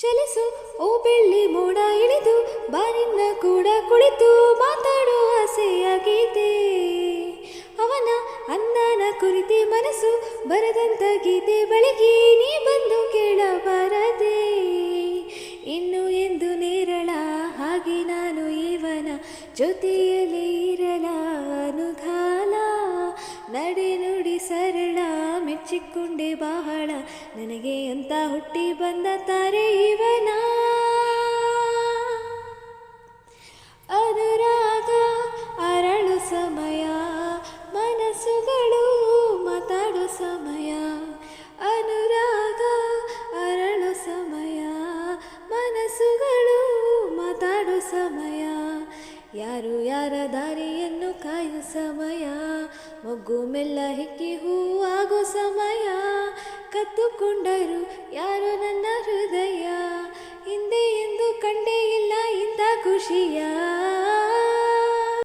ಚಲಿಸು, ಓ ಬೆಳ್ಳಿ ಮೋಡ ಇಳಿದು ಬಾರಿನ ಕೂಡ ಕುಳಿತು ಮಾತಾಡೋ ಆಸೆಯಾಗಿದೆ ಅವನ ಅಂದನ ಕುರಿತೆ ಮನಸ್ಸು, ಬರದಂತ ಗೀತೆ ಬಳಿಗೆ ನೀ ಬಂದು ಕೇಳಬಾರದೆ ಇನ್ನು ಎಂದು ನೇರಳ, ಹಾಗೆ ನಾನು ಇವನ ಜೊತೆಯಲ್ಲಿ ಇರಲ ಅನುಗಾಲ ನಡೆ ಸರಳ, ಮೆಚ್ಚಿಕೊಂಡೆ ಬಹಳ. ನನಗೆ ಅಂತ ಹುಟ್ಟಿ ಬಂದ ತಾರೆ ಇವನ? ಅನುರಾಗ, ಅರಳು ಸಮಯ. ಮನಸ್ಸುಗಳು ಮಾತಾಡು ಸಮಯ. ಅನುರಾಗ, ಅರಳು ಸಮಯ. ಮನಸ್ಸುಗಳು ಮಾತಾಡು ಸಮಯ. ಯಾರು ಯಾರ ದಾರಿಯನ್ನು ಕಾಯು ಸಮಯ? ಮೊಗ್ಗು ಮೆಲ್ಲ ಹಿಕ್ಕಿ ಹೂವಾಗೋ ಸಮಯ. ಕತ್ತುಕೊಂಡರು ಯಾರು ನನ್ನ ಹೃದಯ. ಹಿಂದೆ ಎಂದು ಕಂಡೇ ಇಲ್ಲ ಇಂಥ ಖುಷಿಯ.